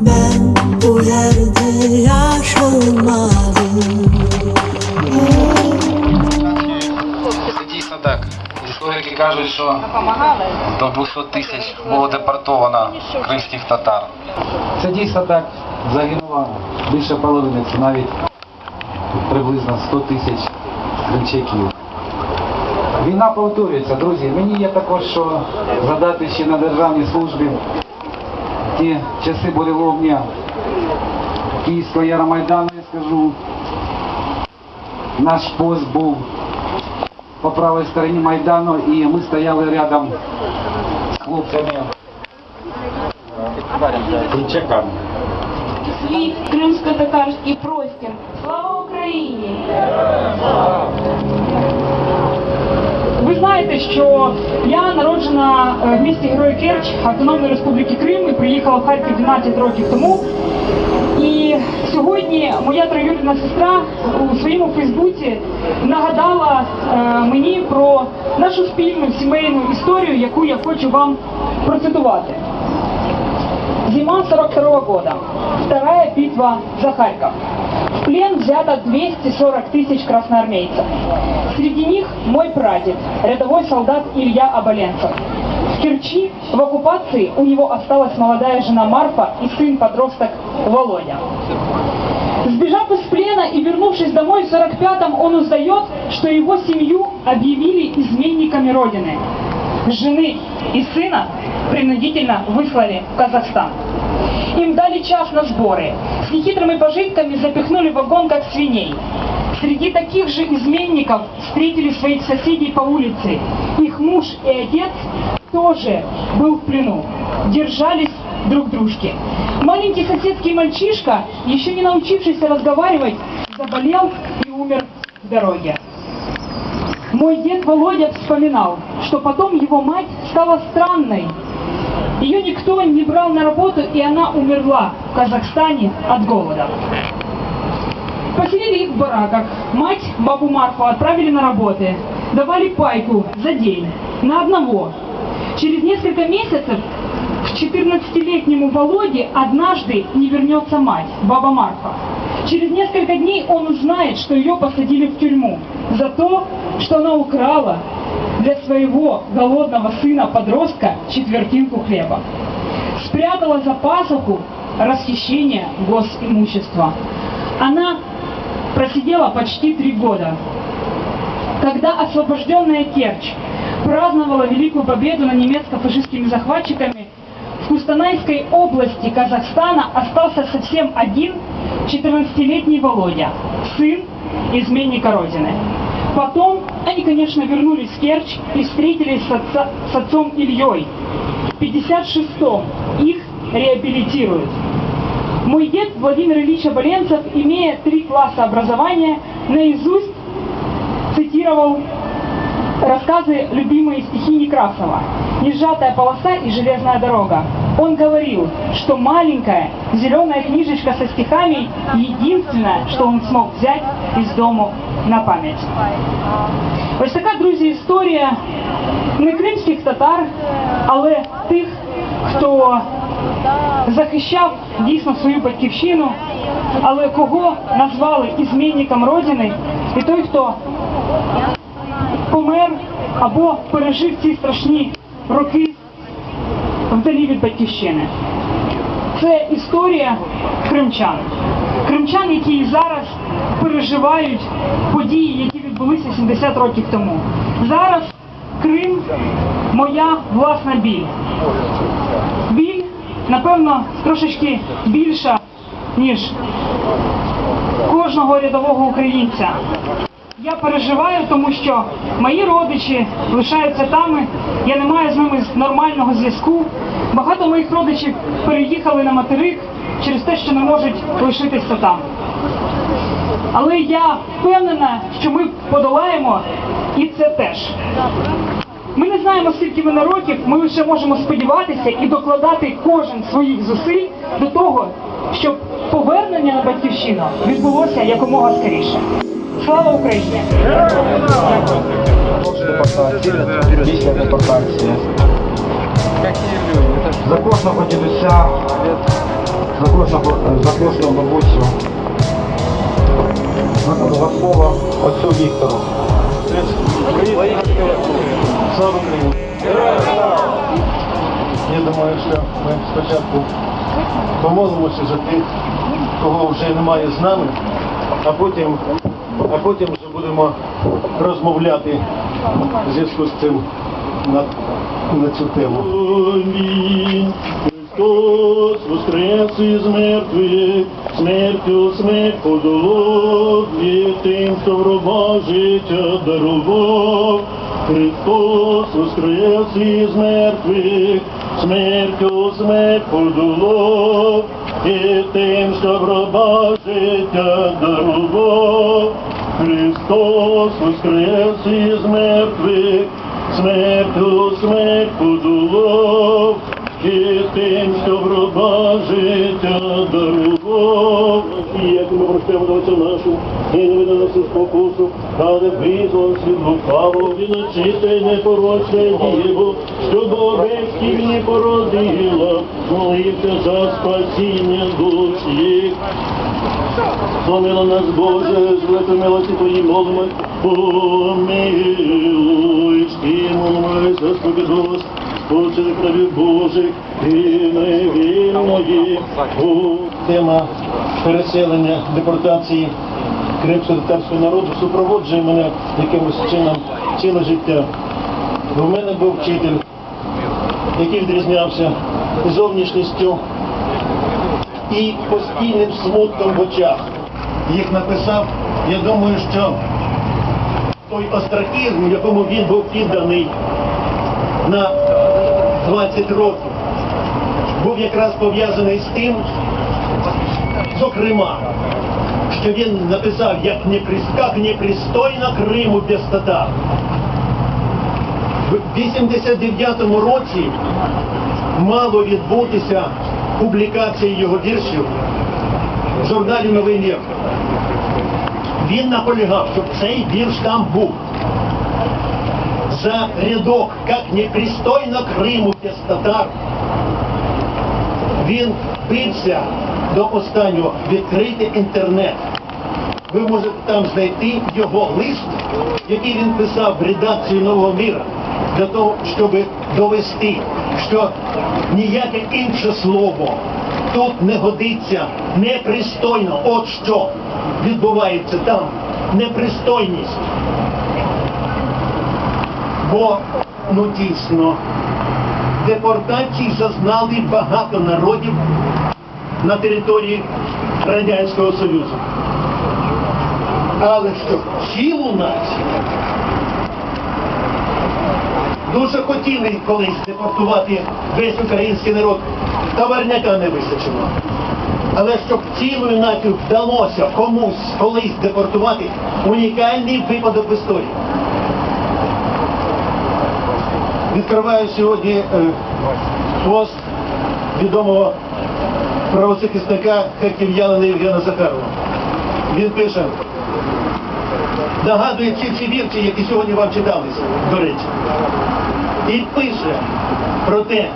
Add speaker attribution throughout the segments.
Speaker 1: Ben bu yerde yaşamadım
Speaker 2: дійсно так. Історики кажуть, що до 200 тисяч було депортовано кримських татар. Це дійсно так. Загинуло більше половини, це навіть приблизно 100 тисяч кримчаків. Війна повторюється, друзі. Мені є також що задати ще на державній службі ті часи буреломня Київського Яромайдану, я скажу. Наш пост був по правій стороні Майдану і ми стояли рядом з хлопцями.
Speaker 3: Свій кримсько-татарський простір. Слава Україні! Знаєте, що я народжена е, в місті Герой Керч Автономної Республіки Крим і приїхала в Харків 12 років тому. І сьогодні моя троюрідна сестра у своєму Фейсбуці нагадала е, мені про нашу спільну сімейну історію, яку я хочу вам процитувати. Зима 42 -го года. Вторая битва за Харьков. В плен взято 240 тысяч красноармейцев. Среди них мой прадед, рядовой солдат Илья Оболенцев. В Керчи в оккупации у него осталась молодая жена Марфа и сын-подросток Володя. Сбежав из плена и вернувшись домой в 45-м, он узнает, что его семью объявили изменниками Родины. Жены и сына принудительно выслали в Казахстан. Дали час на сборы. С нехитрыми пожитками запихнули в вагон, как свиней. Среди таких же изменников встретили своих соседей по улице. Их муж и отец тоже был в плену. Держались друг дружки. Маленький соседский мальчишка, еще не научившийся разговаривать, заболел и умер в дороге. Мой дед Володя вспоминал, что потом его мать стала странной. Ее никто не брал на работу, и она умерла в Казахстане от голода. Поселили их в бараках. Мать, бабу Марфу, отправили на работы. Давали пайку за день. На одного. Через несколько месяцев к 14-летнему Володе однажды не вернется мать, баба Марфа. Через несколько дней он узнает, что ее посадили в тюрьму за то, что она украла для своего голодного сына-подростка четвертинку хлеба. Спрятала за пасуху расхищение госимущества. Она просидела почти три года. Когда освобожденная Керчь праздновала Великую Победу над немецко-фашистскими захватчиками, в Кустанайской области Казахстана остался совсем один 14-летний Володя, сын изменника Родины. Потом они, конечно, вернулись в Керчь и встретились с, отца- с отцом Ильей. В 56-м их реабилитируют. Мой дед Владимир Ильич Оболенцев, имея три класса образования, наизусть цитировал рассказы любимые стихи Некрасова «Несжатая полоса и железная дорога». Он говорил, что маленькая зеленая книжечка со стихами – единственное, что он смог взять из дому на память. Ось така, друзі, історія не кримських татар, але тих, хто захищав дійсно свою батьківщину, але кого назвали ізменником Родини, і той, хто помер або пережив ці страшні роки Вдалі від батьківщини. Це історія кримчан. Кримчан, які зараз переживають події, які відбулися 70 років тому. Зараз Крим моя власна біль. Біль, напевно, трошечки більша, ніж кожного рядового українця. Я переживаю, тому що мої родичі лишаються там, я не маю з ними нормального зв'язку. Багато моїх родичів переїхали на материк через те, що не можуть лишитися там. Але я впевнена, що ми подолаємо і це теж. Ми не знаємо, скільки ми на років, ми лише можемо сподіватися і докладати кожен своїх зусиль до того, щоб повернення на батьківщину відбулося якомога скоріше. Слава Україні!
Speaker 2: За кожного дідуся Запрошую, запрошую бабусю Гасова, отцю Віктору.
Speaker 4: Я думаю, що ми спочатку помолимося за тих, кого вже немає з нами, а потім, а потім вже будемо розмовляти в зв'язку з цим на, на цю тему. Христос воскрес із мертвих, смертю смерть подолав, і тим, хто в гроба життя дарував. Христос воскрес із мертвих, смертю смерть подулов, і тим, що в гроба життя дарував. Христос воскрес із мертвих, смертю смерть подолав, і тим, що в гроба життя дарував. І як ми прощаємо до Отця нашу, і не веде нас у спокусу, але визвон світ лукаво, і чисте й непорочне діво, що Богецький не породила, молився за спасіння душ їх. Помило нас, Боже, з великої милості Твої молимо, помилуй, стимулуй, Господи, Господи, Господи, крові Божих, і невільної. Тема переселення, депортації кримсько-татарського народу супроводжує мене якимось чином ціле життя. У мене був вчитель, який відрізнявся зовнішністю і постійним смутком в очах. Їх написав, я думаю, що той остракізм, якому він був підданий на 20 років, був якраз пов'язаний з тим, зокрема, що він написав, як неприс- як непристойно Криму без татар. В 89-му році мало відбутися публікації його віршів в журналі Новий Мір. Він наполягав, щоб цей вірш там був. За рядок, як непристойно Криму без татар, він бився до останнього відкрити інтернет. Ви можете там знайти його лист, який він писав в редакцію Нового міра, для того, щоб довести, що ніяке інше слово тут не годиться непристойно. От що відбувається там. Непристойність. Бо, ну дійсно, депортації зазнали багато народів на території Радянського Союзу. Але що цілу націю дуже хотіли колись депортувати весь український народ, товарняка не вистачило. Але щоб цілою націю вдалося комусь колись депортувати, унікальний випадок в історії. Відкриваю сьогодні е, пост відомого правозахисника харків'янина Євгена Захарова. Він пише, нагадує ці всі вірші, які сьогодні вам читалися, до речі. І пише про те,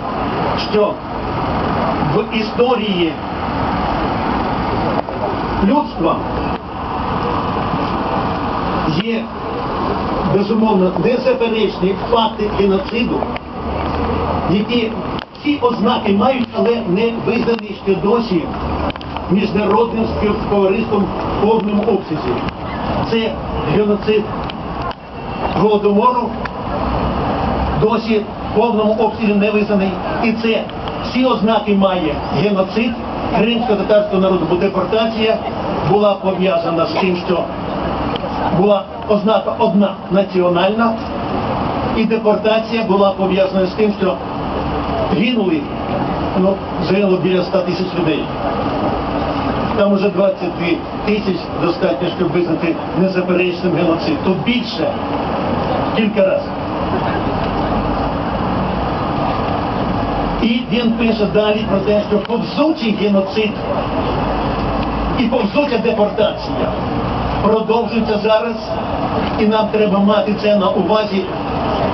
Speaker 4: що в історії людства є безумовно незаперечні факти геноциду, які всі ознаки мають, але не визнані ще досі міжнародним співтовариством в повному обсязі. Це геноцид голодомору, досі в повному обсязі не визнаний. І це всі ознаки має геноцид кримсько-татарського народу, бо депортація була пов'язана з тим, що була ознака одна національна, і депортація була пов'язана з тим, що гинули, ну, загинуло біля 100 тисяч людей. Там уже 22 тисяч достатньо, щоб визнати незаперечним геноцид. Тут більше, кілька разів. І він пише далі про те, що повзучий геноцид і повзуча депортація продовжується зараз, і нам треба мати це на увазі.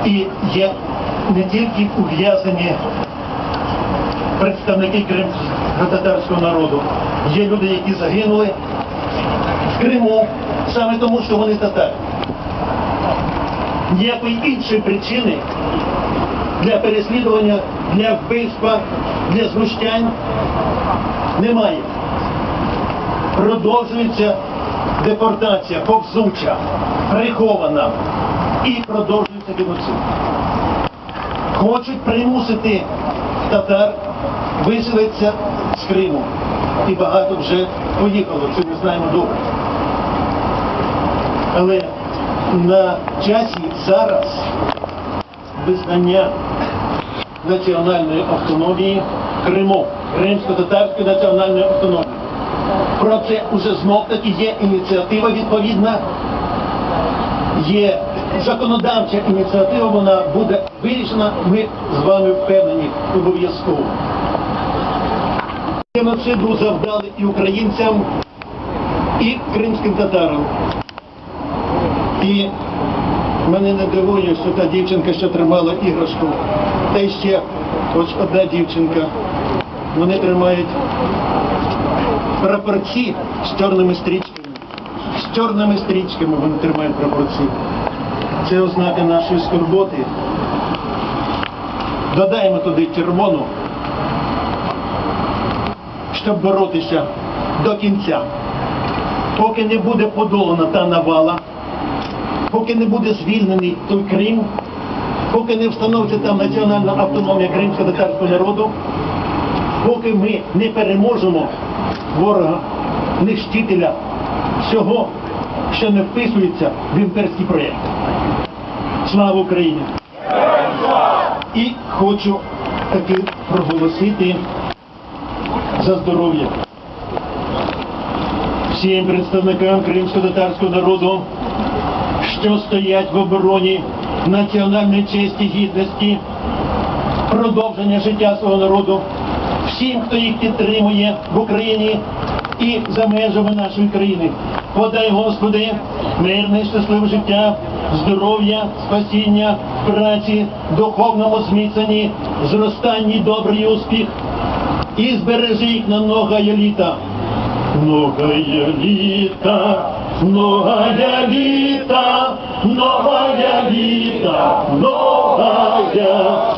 Speaker 4: І є не тільки ув'язані представники кримсько-татарського народу. Є люди, які загинули в Криму саме тому, що вони татари. Ніякої іншої причини для переслідування, для вбивства, для знущань немає. Продовжується депортація, повзуча, прихована і продовжується геноцид. Хочуть примусити татар виселитися з Криму. І багато вже поїхало, це ми знаємо добре. Але на часі зараз визнання національної автономії Криму, Кримсько-татарської національної автономії. Про це уже знов таки є ініціатива відповідна, є законодавча ініціатива, вона буде вирішена, ми з вами впевнені обов'язково. Геноциду завдали і українцям, і кримським татарам. І мене не дивує, що та дівчинка, що тримала іграшку, та ще ось одна дівчинка, вони тримають прапорці з чорними стрічками. З чорними стрічками вони тримають прапорці. Це ознака нашої скорботи. Додаємо туди червону, щоб боротися до кінця. Поки не буде подолана та навала, поки не буде звільнений той Крим, поки не встановиться там національна автономія кримсько-татарського народу, поки ми не переможемо ворога, нищителя всього, що не вписується в імперський проєкт. Слава Україні! І хочу таки проголосити за здоров'я всім представникам кримсько-татарського народу, що стоять в обороні національної честі, гідності, продовження життя свого народу, всім, хто їх підтримує в Україні і за межами нашої країни. Подай, Господи, мирне, щасливе життя, здоров'я, спасіння, праці, духовному зміцненні, зростанні, добрий успіх і збережи їх на многое літа. Многое літа, многое літа, многое літа, многое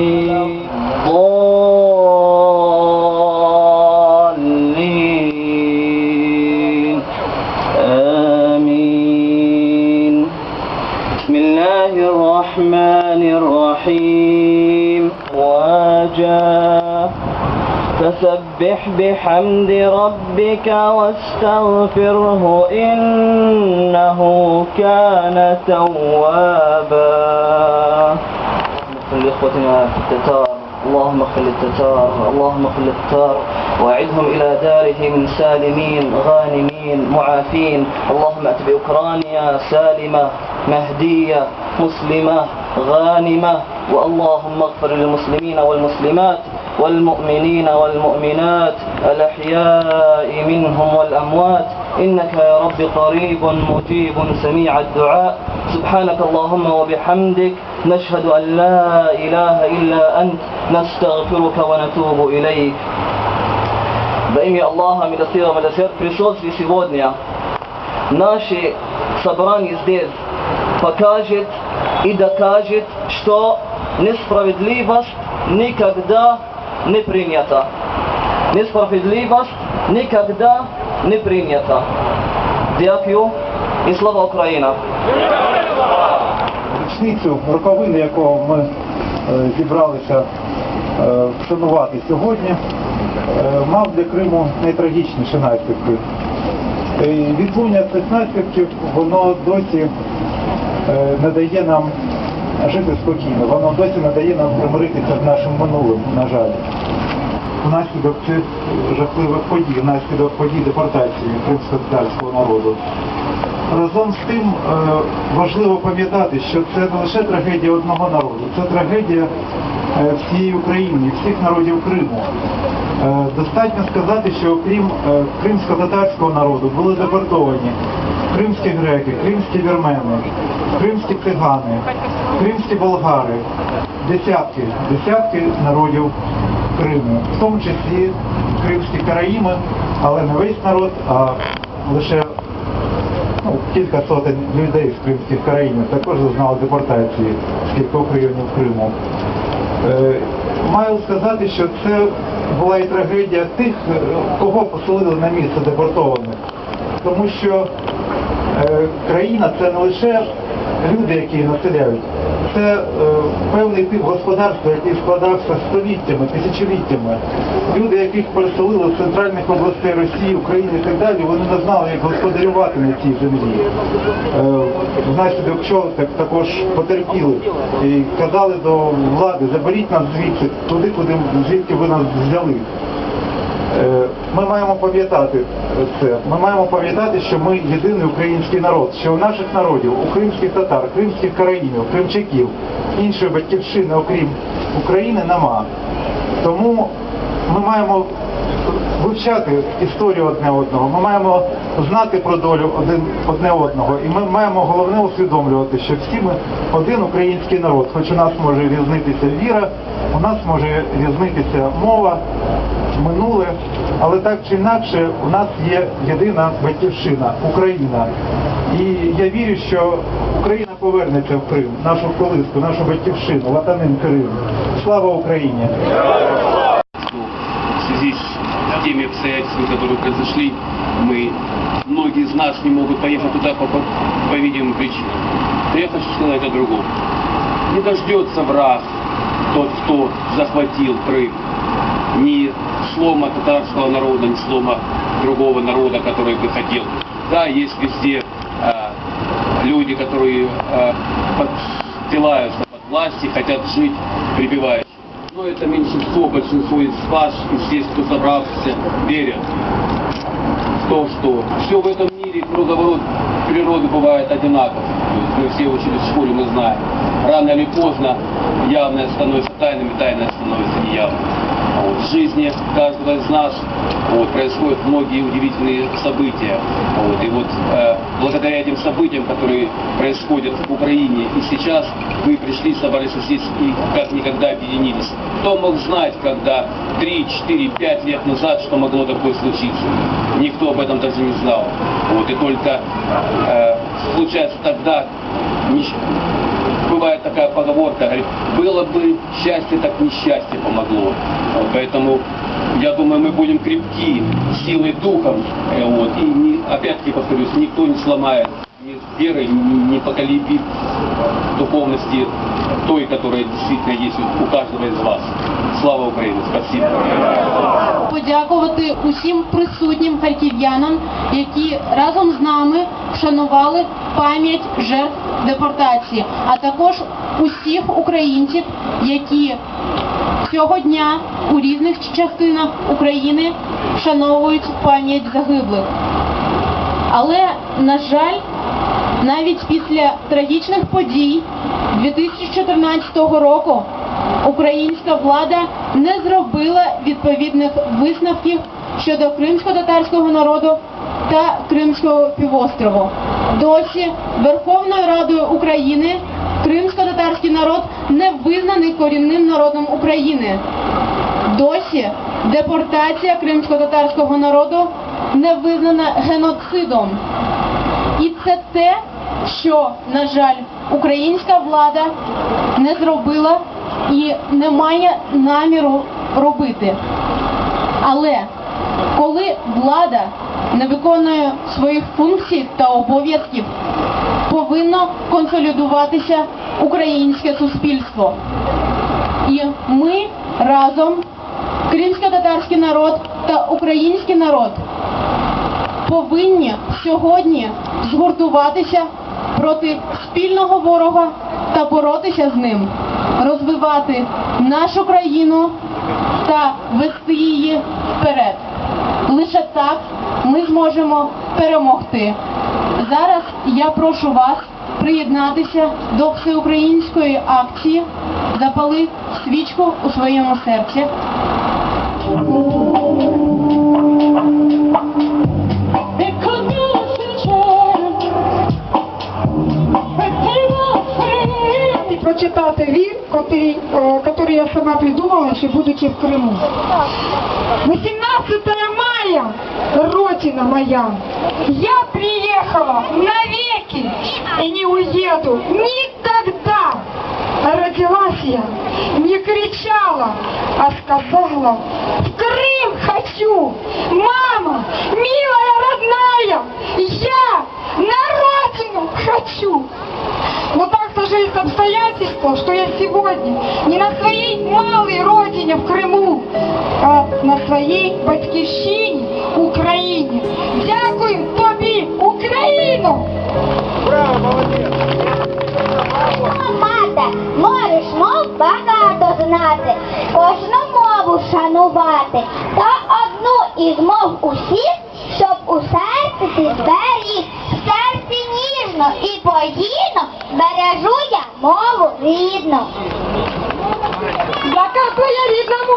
Speaker 5: الرحيم. واجا. فسبح بحمد ربك واستغفره إنه كان توابا. لإخوتنا في التتار. اللهم اغفر للتتار. اللهم اغفر للتتار. وأعدهم إلى دارهم سالمين غانمين معافين. اللهم أت بأوكرانيا سالمة مهدية مسلمة. غانمة واللهم اغفر للمسلمين والمسلمات والمؤمنين والمؤمنات الأحياء منهم والأموات إنك يا رب قريب مجيب سميع الدعاء سبحانك اللهم وبحمدك نشهد أن لا إله إلا أنت نستغفرك ونتوب إليك Da ime Allaha milostiva milostiv prisutstvi сегодня наши собрание здесь покажет и докажет, что несправедливость никогда не принята. Несправедливость никогда не принята. Дякую і слава Україна!
Speaker 6: річницю роковини, якого ми е, зібралися е, вшанувати сьогодні, е, мав для Криму найтрагічніші наслідки. Е, і Відлуння цих наслідків воно досі е, не дає нам жити спокійно, воно досі не дає нам примиритися з нашим минулим, на жаль. внаслідок цих жахливих подій, внаслідок подій депортації кримсько-татарського народу. Разом з тим е, важливо пам'ятати, що це не лише трагедія одного народу, це трагедія всієї України, всіх народів Криму. Е, Достатньо сказати, що окрім е, кримсько-татарського народу були депортовані кримські греки, кримські вірмени, кримські цигани, кримські болгари, десятки, десятки народів Криму, в тому числі кримські караїми, але не весь народ, а лише ну, кілька сотень людей з кримських країн також зазнали депортації з кількох районів Криму. Е, Маю сказати, що це була і трагедія тих, е, кого поселили на місце депортованих. Тому що е, країна це не лише люди, які населяють, це е, певний тип господарства, який складався століттями, тисячоліттями. Люди, яких переселили з центральних областей Росії, України і так далі, вони не знали, як господарювати на цій землі. Е, Внаслідок чого так, також потерпіли і казали до влади, заберіть нас звідси, туди, куди звідки ви нас взяли. Е, Ми маємо пам'ятати це. Ми маємо пам'ятати, що ми єдиний український народ, що у наших народів, у кримських татар, кримських караїмів, кримчаків, іншої батьківщини, окрім України, нема. Тому ми маємо вивчати історію одне одного, ми маємо знати про долю один одне одного, і ми маємо головне усвідомлювати, що всі ми один український народ, хоч у нас може різнитися віра, у нас може різнитися мова, минуле, але так чи інакше у нас є єдина батьківщина Україна. І я вірю, що Україна повернеться в Крим, нашу колиску, нашу батьківщину, Латанин Крим. Слава Україні!
Speaker 7: в связи с теми обстоятельствами, которые произошли, мы, многие из нас не могут поехать туда по, по, по видимым причинам. Но я хочу сказать о другом. Не дождется враг, тот, кто захватил Крым, ни слома татарского народа, ни слома другого народа, который бы хотел. Да, есть везде а, люди, которые а, подстилаются под власти, хотят жить прибивающими. Но это меньшинство, большинство из вас, из здесь, кто собрался, верят в то, что все в этом мире, круговорот природы бывает одинаков. Мы все учились в школе, мы знаем. Рано или поздно явное становится тайным, и тайное становится неявным. Вот, в жизни каждого из нас вот, происходят многие удивительные события. Вот, и вот э, благодаря этим событиям, которые происходят в Украине и сейчас, вы пришли, собрались здесь и как никогда объединились. Кто мог знать, когда 3, 4, 5 лет назад, что могло такое случиться? Никто об этом даже не знал. Вот, и только э, случается тогда, нищ- бывает такая поговорка, говорит, было бы счастье, так несчастье помогло. Вот, поэтому я думаю, мы будем крепки силой духом. э, Вот, и не- опять-таки повторюсь, никто не сломает ни веры, ни, не поколебит духовности той, которая действительно есть у каждого из вас. Слава Украине! Спасибо!
Speaker 8: подякувати усім присутнім харків'янам, які разом з нами вшанували пам'ять жертв депортації, а також усіх українців, які цього дня у різних частинах України вшановують пам'ять загиблих. Але, на жаль, навіть після трагічних подій 2014 року українська влада не зробила відповідних висновків щодо кримсько-татарського народу та Кримського півострову. Досі Верховною Радою України кримсько-татарський народ не визнаний корінним народом України. Досі депортація кримсько-татарського народу не визнана геноцидом. І це те, що, на жаль, українська влада не зробила і не має наміру робити. Але коли влада не виконує своїх функцій та обов'язків, повинно консолідуватися українське суспільство. І ми разом, кримсько-татарський народ та український народ, повинні сьогодні згуртуватися проти спільного ворога та боротися з ним, розвивати нашу країну та вести її вперед. Лише так ми зможемо перемогти. Зараз я прошу вас приєднатися до всеукраїнської акції Запали свічку у своєму серці.
Speaker 9: Який я сама придумала, ще будучи в Криму. 18 мая, родина моя, я приехала навеки и не уеду никогда. Родилась я, не кричала, а сказала, в Крым хочу, мама, милая сложились обстоятельства, что я сегодня не на своей малой родине в Крыму, а на своей батьківщині Україні. Дякую тобі, Україну!
Speaker 10: Мати, можеш мов багато знати, кожну мову шанувати, та одну із мов усіх, щоб у серці ти ніжно і поїдно бережу я мову рідну.
Speaker 9: Яка твоя рідна мова,